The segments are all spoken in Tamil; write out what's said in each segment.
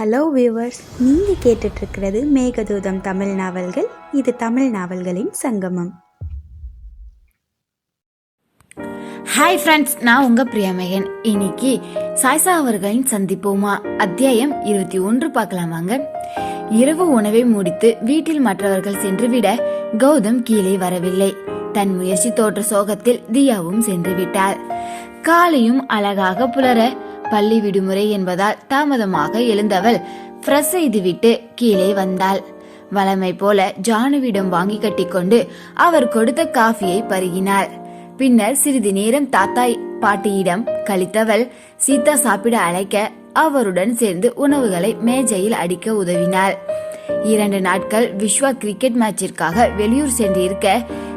ஹலோ வியூவர்ஸ் நீங்கள் கேட்டுட்ருக்கிறது மேகதூதம் தமிழ் நாவல்கள். இது தமிழ் நாவல்களின் சங்கமம். ஹாய் ஃப்ரெண்ட்ஸ் நான் உங்கள் பிரியமேகன் இன்னைக்கு சாய்சா அவர்களின் சந்திப்போமா? அத்தியாயம் இருபத்தி ஒன்று பார்க்கலாம் வாங்க. இரவு உணவை முடித்து வீட்டில் மற்றவர்கள் சென்றுவிட கௌதம் கீழே வரவில்லை. தன் முயற்சி தோற்ற சோகத்தில் தியாவும் சென்று விட்டாள் காலையும் அழகாக புலர பள்ளி விடுமுறை என்பதால் தாமதமாக எழுந்தவள் ஃப்ரெஷ் செய்துவிட்டு கீழே வந்தாள். வளமை போல ஜானுவிடம் வாங்கி கட்டிக்கொண்டு அவர் கொடுத்த காஃபியை பருகினாள். பின்னர் சிறிது நேரம் தாத்தா பாட்டியிடம் கழித்தவள் சீதா சாப்பிட அழைக்க அவருடன் சேர்ந்து உணவுகளை மேஜையில் அடிக்க உதவினாள். இரண்டு நாட்கள் விஸ்வா கிரிக்கெட் மேட்சிற்காக வெளியூர் சென்றிருக்க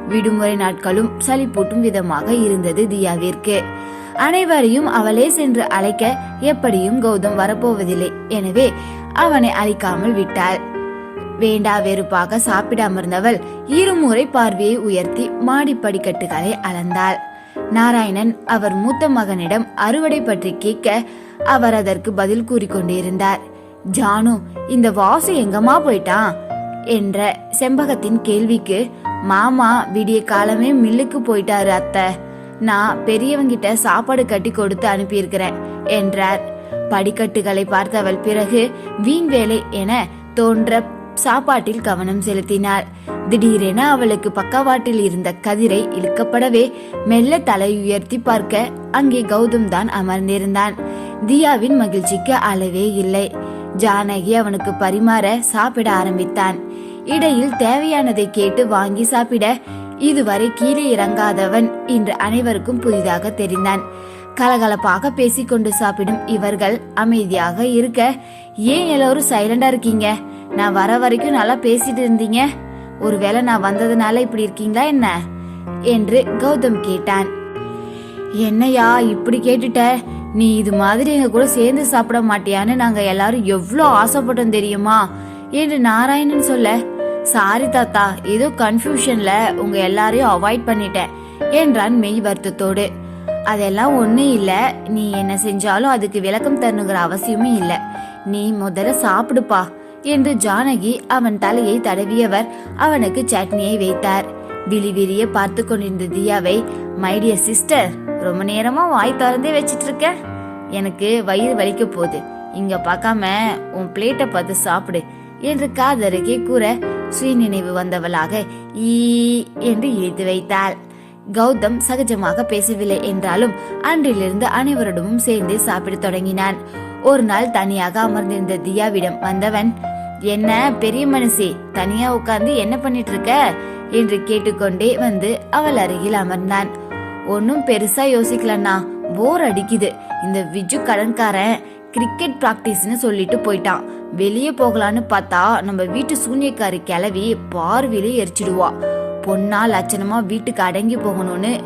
விடுமுறை நாட்களும் சளிப்பூட்டும் விதமாக இருந்தது தியாவிற்கு. அனைவரையும் அவளே சென்று அழைக்க எப்படியும் கௌதம் வரப்போவதில்லை. எனவே அவனை அழைக்காமல் விட்டாள். வேண்டா வெறுப்பாக சாப்பிட அமர்ந்தவள் இருமுறை பார்வையை உயர்த்தி மாடி படிக்கட்டுகளை அளந்தாள். நாராயணன் அவர் மூத்த மகனிடம் அறுவடை பற்றி கேட்க அவர் அதற்கு பதில் கூறிக்கொண்டிருந்தார் ஜானு இந்த வாசு எங்கம்மா போயிட்டான் என்ற செம்பகத்தின் கேள்விக்கு மாமா விடிய காலமே மில்லுக்கு போயிட்டாரு அத்தை. நான் பெரியவங்கிட்ட சாப்பாடு கட்டி கொடுத்து அனுப்பியிருக்கிறேன் என்றார். படிக்கட்டுகளை பார்த்தவள் பிறகு வீண் வேலை என தோன்ற சாப்பாட்டில் கவனம் செலுத்தினாள். திடீரென அவளுக்கு பக்கவாட்டில் இருந்த கதிரை இழுக்கப்படவே மெல்ல தலை உயர்த்தி பார்க்க அங்கே கௌதம் தான் அமர்ந்திருந்தான். தியாவின் மகிழ்ச்சிக்கு அளவே இல்லை. ஜானகி அவனுக்கு பரிமாற சாப்பிட ஆரம்பித்தான். இடையில் தேவையானதை கேட்டு வாங்கி சாப்பிட இதுவரை கீழே இறங்காதவன் இன்று அனைவருக்கும் புதிதாக தெரிந்தான். கலகலப்பாக பேசிக்கொண்டு சாப்பிடும் இவர்கள் அமைதியாக இருக்க ஏன் எல்லோரும் சைலண்டா இருக்கீங்க? நான் வர வரைக்கும் நல்லா பேசிட்டு இருந்தீங்க. ஒருவேளை நான் வந்ததுனால இப்படி இருக்கீங்களா என்ன? என்று கௌதம் கேட்டான். என்னையா இப்படி கேட்டுட்ட? நீ இது மாதிரி எங்க கூட சேர்ந்து சாப்பிட மாட்டியான்னு நாங்க எல்லாரும் எவ்வளோ ஆசைப்பட்டோம் தெரியுமா? என்று நாராயணன் சொல்ல சாரி தாத்தா ஏதோ கன்ஃபியூஷன்ல உங்க எல்லாரையும் அவாய்ட் பண்ணிட்டேன். என்றான் மெய் வருத்தத்தோடு? அதெல்லாம் ஒண்ணும் இல்ல. நீ என்ன செஞ்சாலும் அதுக்கு விளக்கம் தரணுங்கிற அவசியமும் இல்ல. நீ முதல்ல சாப்பிடுப்பா என்று ஜானகி அவன் தலையை தடவியவர் அவனுக்கு சட்னியை வைத்தார். விழிவிரிய பார்த்து கொண்டிருந்த தியாவை மைடிய சிஸ்டர் ரொம்ப நேரமா வாய் திறந்தே வச்சிட்டு இருக்க எனக்கு வயிறு வலிக்க போகுது. இங்க பார்க்காம உன் பிளேட்டை பார்த்து சாப்பிடு என்று காதருகே கூற சுயநினைவு வந்தவளாக ஈ என்று இழுத்து வைத்தாள். கௌதம் சகஜமாக பேசவில்லை என்றாலும் அன்றிலிருந்து அனைவரிடமும் சேர்ந்து சாப்பிடத் தொடங்கினான். ஒரு நாள் தனியாக அமர்ந்திருந்த தியாவிடம் வந்தவன் என்ன பெரிய மனுஷி தனியா உட்கார்ந்து என்ன பண்ணிட்டு இருக்க என்று கேட்டுக்கொண்டே வந்து அவள் அருகில் அமர்ந்தான். ஒன்னும் பெருசா யோசிக்கலண்ணா போர் அடிக்குது. இந்த விஜு கடன்காரன் கிரிக்கெட் பிராக்டிஸ்னு சொல்லிட்டு போயிட்டான். வெளியே போகலான்னு பார்த்தா நம்ம வீட்டு சூனியக்காரி கிளவி பார்வையிலே எரிச்சிடுவா. பொண்ணா லட்சணமா வீட்டுக்கு அடங்கி போகணும்னு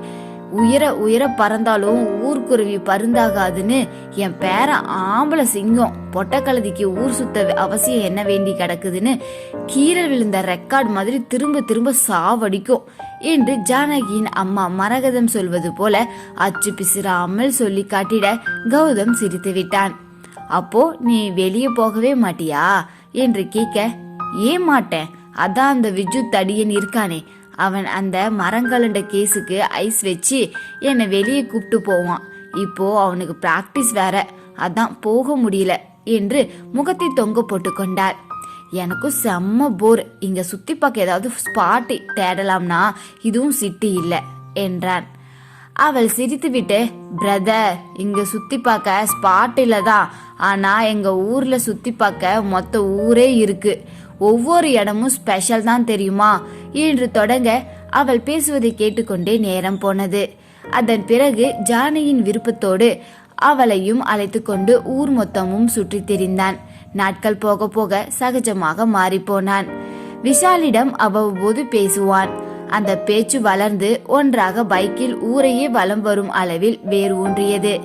உயர உயர பறந்தாலும் ஊர்க்குருவி பருந்தாகாதுன்னு என் பேரன் ஆம்பளை சிங்கம் பொட்டக்கழுதிக்கு ஊர் சுத்த அவசியம் என்ன வேண்டி கிடக்குதுன்னு கீழே விழுந்த ரெக்கார்ட் மாதிரி திரும்ப திரும்ப சாவடிக்கும் என்று ஜானகியின் அம்மா மரகதம் சொல்வது போல அச்சு பிசிறாமல் சொல்லி காட்டிட கௌதம் சிரித்து விட்டான். அப்போ நீ வெளியே போகவே மாட்டியா? என்று கேட்க ஏன் மாட்டேன் அதான் அந்த விஜு தடியன் இருக்கானே. அவன் அந்த மரங்கலண்ட கேஸுக்கு ஐஸ் வச்சு என்னை வெளியே கூப்பிட்டு போவான். இப்போ அவனுக்கு பிராக்டிஸ் வேற. அதான் போக முடியல என்று முகத்தை தொங்க போட்டு கொண்டார் எனக்கும் செம்ம போர் இங்க சுத்தி பார்க்க ஏதாவது ஸ்பாட் தேடலாம்னா இதுவும் சிட்டி இல்லை என்றான். அவள் சிரித்துவிட்டு பிரதர் இங்க சுத்தி பார்க்க ஸ்பாட் இல்லதான் ஆனா எங்க ஊர்ல சுத்தி பார்க்க மொத்த ஊரே இருக்கு. ஒவ்வொரு இடமும் ஸ்பெஷல் தான் தெரியுமா? என்று தொடங்க அவள் பேசுவதை கேட்டுக்கொண்டே நேரம் போனது. அதன் பிறகு ஜானியின் விருப்பத்தோடு அவளையும் அழைத்து கொண்டு ஊர் மொத்தமும் சுற்றி திரிந்தான். நாட்கள் போக போக சகஜமாக மாறிப்போனான் விஷாலிடம் அவ்வப்போது பேசுவான். அந்த பேச்சு வளர்ந்து ஒன்றாக பைக்கில் ஊரையே வலம் வரும் அளவில் வேர் ஊன்றியது.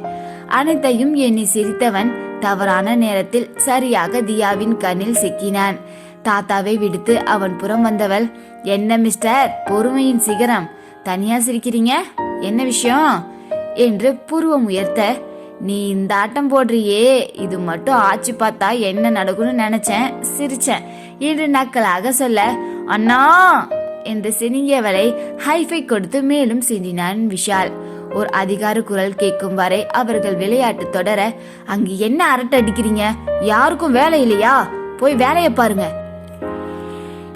அனைத்தையும் எண்ணி சிரித்தவன் தவறான நேரத்தில் சரியாக தியாவின் கண்ணில் சிக்கினான். தாத்தாவை விடுத்து அவன் புறம் வந்தவள் என்ன மிஸ்டர் பொறுமையின் சிகரம் தனியா சிரிக்கிறீங்க? என்ன விஷயம்? என்று புருவம் உயர்த்த நீ இந்த ஆட்டம் போடுறியே இது மட்டும் ஆச்சு பார்த்தா என்ன நடக்கும்னு நினைச்சேன் சிரிச்சேன் என்று நக்கலாக சொல்ல அண்ணா என்று சினிங்கியவளை ஹைஃபை கொடுத்து மேலும் சிந்தினான் விஷால். ஒரு அதிகார குரல் கேட்கும் வரை அவர்கள் விளையாட்டு தொடர அங்கு என்ன அரட்டை அடிக்கிறீங்க? யாருக்கும் வேலை இல்லையா? போய் வேலையை பாருங்க.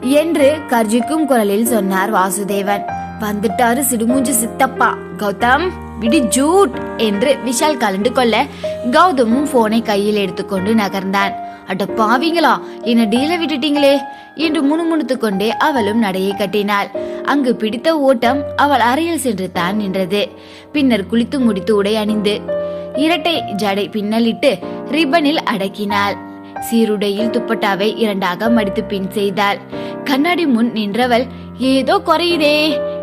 என்று கர்ஜிக்கும் குரலில் சொன்னார் வாசுதேவன். வந்துட்டாரு சிடுமூஞ்சி சித்தப்பா. கௌதம் விடு ஜூட் என்று விஷால் கலந்து கொள்ள கௌதமும் போனை கையில் எடுத்துக்கொண்டு நகர்ந்தான். அட பாவிங்களா என்ன டீல விட்டுட்டீங்களே என்று முணுமுணுத்து கொண்டே அவளும் நடையை கட்டினாள். அங்கு பிடித்த ஓட்டம் அவள் அறையில் சென்று தான் நின்றது. பின்னர் குளித்து முடித்து உடை அணிந்து இரட்டை ஜடை பின்னலிட்டு ரிப்பனில் அடக்கினாள். சீருடையில் துப்பட்டாவை இரண்டாக மடித்து பின் செய்தாள். கண்ணாடி முன் நின்றவள் ஏதோ குறையுதே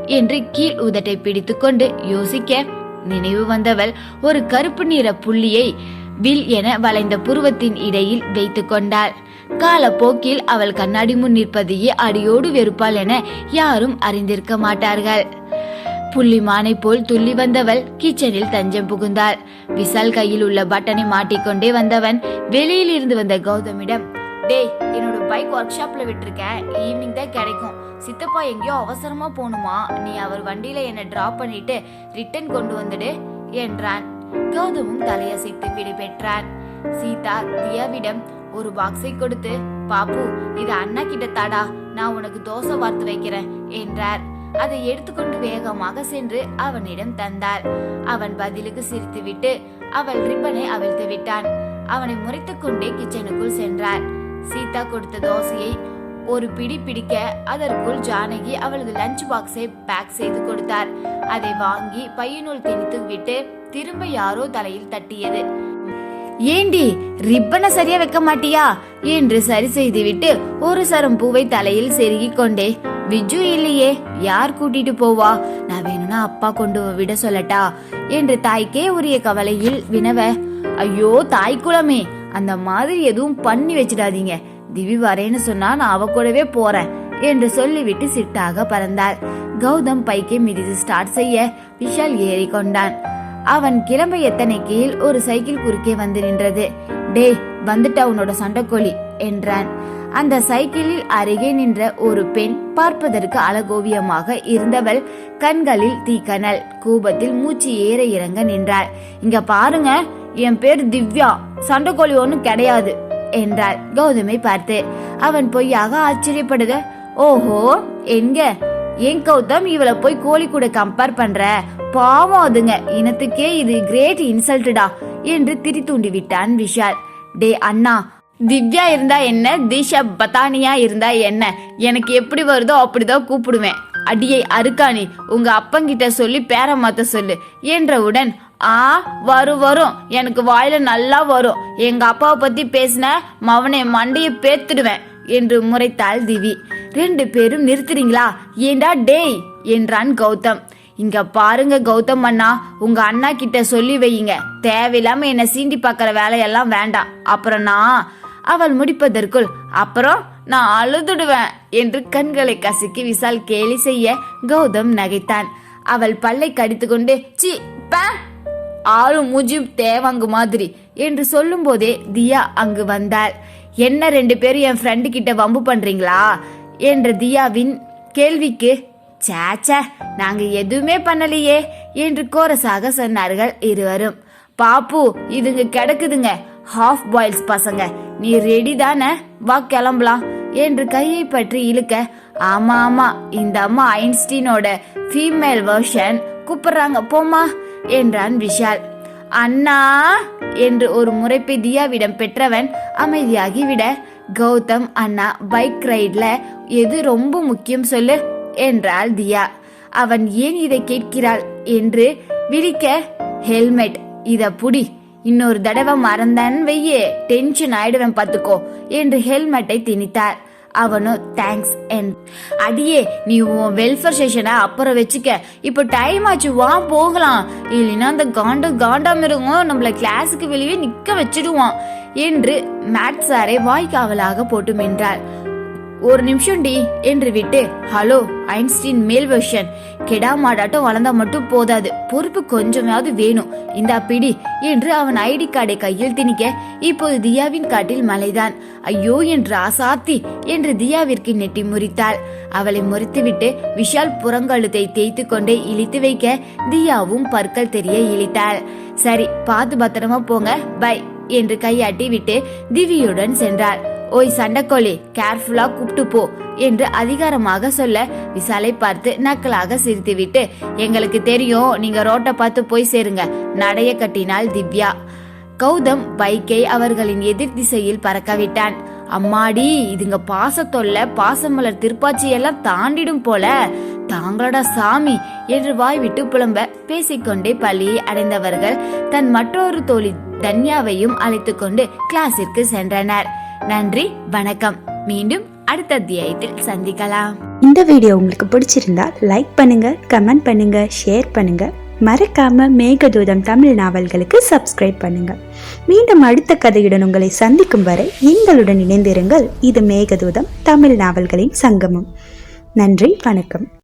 என்று கீழ் உதட்டை பிடித்துக்கொண்டு யோசிக்க நினைவு வந்தவள் ஒரு கருப்பு நிற புள்ளியை வில் என வளைந்த புருவத்தின் இடையில் வைத்துக் கொண்டாள். காலப்போக்கில் அவள் கண்ணாடி முன் நிற்பதையே அடியோடு வெறுப்பாள் என யாரும் அறிந்திருக்க மாட்டார்கள். புள்ளிமானை போல் துள்ளி வந்தவள் கிச்சனில் தஞ்சம் புகுந்தாள். விசால் கையில் உள்ள பட்டனை மாட்டிக்கொண்டே வந்தவன் வெளியில் இருந்து வந்த கௌதமிடம் டேய் என்னோட பைக் ஒர்க் ஷாப்ல விட்டுருக்கேன் ஈவினிங் தான் கிடைக்கும். சித்தப்பா எங்கேயோ அவசரமா போகணுமா? நீ அவர் வண்டியில என்னை டிராப் பண்ணிட்டு ரிட்டர்ன் கொண்டு வந்துடு என்றான். கௌதமும் தலையசைத்து விடைபெற்றார். சீதா தியாவிடம் ஒரு பாக்ஸை கொடுத்து பாப்பு இது அண்ணா கிட்ட தாடா நான் உனக்கு தோசை வார்த்து வைக்கிறேன் என்றார். அதை எடுத்துக்கொண்டு வேகமாக சென்று அவனிடம் தந்தார். அவன் பதிலுக்கு சிரித்துவிட்டு அவள் ரிப்பனை அவிழ்த்து விட்டான் அவனை முறைத்துக்கொண்டே கிச்சனுக்குள் சென்றார். சீதா கொடுத்த தோசையை ஒரு பிடி பிடிக்க அதற்குள் ஜானகி அவளது லஞ்ச் பாக்ஸை பேக் செய்து கொடுத்தார். அதை வாங்கி பையனுள் திணித்து விட்டு திரும்ப யாரோ தலையில் தட்டியது. ஏண்டி ரிப்பனை சரியா வைக்க மாட்டியா? என்று சரி செய்துவிட்டு ஒரு சரம் பூவை தலையில் செருகி கொண்டே விஜு இல்லையே யார் கூட்டிட்டு போவா? நான் வேணும்னா அப்பா கொண்டு விட சொல்லட்டா? என்று தாய்க்கே உரிய கவலையில் வினவ ஐயோ தாய் குலமே அந்த மாதிரி எதுவும் பண்ணி வச்சிடாதீங்க. திவி வரேன்னு சொன்னா நான் அவ கூடவே போறேன் என்று சொல்லிவிட்டு சிட்டாக பறந்தாள். கௌதம் பைக்கை மிதித்து ஸ்டார்ட் செய்ய விஷால் ஏறிக்கொண்டான் அவன் கிளம்ப எத்தனை கீழ் ஒரு சைக்கிள் குறுக்கே வந்து நின்றது. டேய் வந்துட்டா உன்னோட சண்டைக்கோழி என்றான். அந்த சைக்கிளில் அருகே நின்ற ஒரு பெண் பார்ப்பதற்கு அழகோவியமாக இருந்தவள் கண்களில் தீக்கனல் கூபத்தில் மூச்சு ஏற இறங்க நின்றாள். இங்க பாருங்க என் பேர் திவ்யா. சண்டைக்கோழி ஒன்னும் கிடையாது. என்றாள். கௌதமை பார்த்து அவன் பொய்யாக ஆச்சரியப்படுத ஓஹோ எங்க ஏன் கௌதம் இவளை போய் கோழி கூட கம்பேர் பண்ற? பாவம் அதுங்க. இனத்துக்கே இது கிரேட் இன்சல்ட்டடா என்று திரி தூண்டி விட்டான் விஷால். டே அண்ணா திவ்யா இருந்தா என்ன? திஷா பத்தானியா இருந்தா என்ன? எனக்கு எப்படி வருதோ அப்படிதான் கூப்பிடுவேன். அடியை அருக்காணி உங்க அப்பங்கிட்ட சொல்லி பேர மாத்த சொல்லு என்றவுடன் ஆ வரும் வரும். எனக்கு வாயில நல்லா வரும். எங்க அப்பாவை பத்தி பேசின மவனை மண்டைய பேத்துடுவேன் என்று முறைத்தாள் திவி. ரெண்டு பேரும் நிறுத்துறீங்களா ஏண்டா டேய் என்றான் கௌதம். இங்க பாருங்க கௌதம் அண்ணா உங்க அண்ணா கிட்ட சொல்லி வையுங்க. தேவையில்லாம என்ன சீண்டி பாக்குற வேலையெல்லாம் வேண்டாம். அப்புறம் நான் அவள் முடிப்பதற்குள் அப்புறம் நான் அழுதுடுவேன் என்று கண்களை கசக்கி விசால் கேலி செய்ய கௌதம் நகைத்தான். அவள் பல்லை கடித்துக்கொண்டு சி பே ஆளு முஜிப் தேவாங்கு மாதிரி என்று சொல்லும்போதே தியா அங்கு வந்தாள் என்ன ரெண்டு பேரும் என் ஃப்ரெண்டு கிட்ட வம்பு பண்றீங்களா? என்ற தியாவின் கேள்விக்கு சேச்சே நாங்க எதுவுமே பண்ணலையே என்று கோரஸாக சொன்னார்கள் இருவரும். பாப்பு இதுங்க கிடக்குதுங்க ஹாஃப் பாயில்ஸ் பசங்க நீ ரெடி தானே? வா கிளம்பலாம் என்று கையை பற்றி இழுக்க ஆமா ஆமா இந்த அம்மா ஐன்ஸ்டீனோட ஃபீமேல் வெர்ஷன் கூப்பிடுறாங்க போமா என்றான் விஷால். அண்ணா என்று ஒரு முறைப்பை தியாவிடம் பெற்றவன் அமைதியாகி விட கௌதம் அண்ணா பைக் ரைட்ல எது ரொம்ப முக்கியம் சொல்லு என்றாள் தியா. அவன் ஏன் இதை கேட்கிறாள் என்று விழிக்க ஹெல்மெட் இத புடி இன்னொரு தடவை மறந்தன் வையே டென்ஷன் ஆயிடுவேன் பாத்துக்கோ என்று ஹெல்மெட்டை திணித்தார் அவனும் தேங்க்ஸ் என் அடியே நீ உன் வெல்ஃபேர் ஸ்டேஷனை அப்புறம் வச்சுக்க. இப்போ டைம் ஆச்சு வா போகலாம். இல்லைன்னா அந்த காண்டு காண்டா மிருகம் நம்மளை கிளாஸுக்கு வெளியே நிற்க வச்சிடுவான். என்று மேட் சாரை வாய்க்காவலாக போட்டு மென்றாள் ஒரு நிமிஷம் டி என்று விட்டு. ஹலோ ஐன்ஸ்டீன் மேல் வெர்ஷன் கெடா மாடாட்டம் வளர்ந்தா மட்டும் போதாது. பொறுப்பு கொஞ்சமாவது வேணும். இந்த பிடி என்று அவன் ஐடி கார்டை கையில் திணிக்க இப்போது தியாவின் காட்டில் மலைதான். ஐயோ என்று அசாத்தி என்று தியாவிற்கு நெட்டி முறித்தாள். அவளை முறித்துவிட்டு விஷால் புறங்கழுத்தை தேய்த்து கொண்டே இழித்து வைக்க தியாவும் பற்கள் தெரிய இழித்தாள். சரி பார்த்து பத்திரமா போங்க. பை என்று கையாட்டி விட்டு திவியுடன் சென்றாள். ஓய் சண்டைக்கோழி கேர்ஃபுல்லா கூப்பிட்டு போ என்று அதிகாரமாக சொல்ல விசாலை பார்த்து நக்கலாக சிரித்துவிட்டு எங்களுக்கு தெரியும் நீங்க ரோட்டை பார்த்து போய் சேருங்க நடைய கட்டினாள் திவ்யா. கௌதம் பைக்கை அவர்களின் எதிர் திசையில் பறக்க விட்டான் அம்மாடி இதுங்க பாசத்தொல்ல பாசமலர் திருப்பாச்சி எல்லாம் தாண்டிடும் போல. தாங்களடா சாமி என்று வாய் விட்டு புலம்ப பேசிக்கொண்டே பள்ளியை அடைந்தவர்கள் தன் மற்றொரு தோழி தன்யாவையும் அழைத்துக்கொண்டு கிளாஸிற்கு சென்றனர். நன்றி வணக்கம். மீண்டும் அடுத்த அத்தியாயத்தில் சந்திக்கலாம். இந்த வீடியோ உங்களுக்கு பிடிச்சிருந்தா லைக் பண்ணுங்க கமெண்ட் பண்ணுங்க ஷேர் பண்ணுங்க. மறக்காம மேகதூதம் தமிழ் நாவல்களுக்கு சப்ஸ்கிரைப் பண்ணுங்க. மீண்டும் அடுத்த கதையுடன் உங்களை சந்திக்கும் வரை எங்களுடன் இணைந்திருங்கள். இது மேகதூதம் தமிழ் நாவல்களின் சங்கமம். நன்றி வணக்கம்.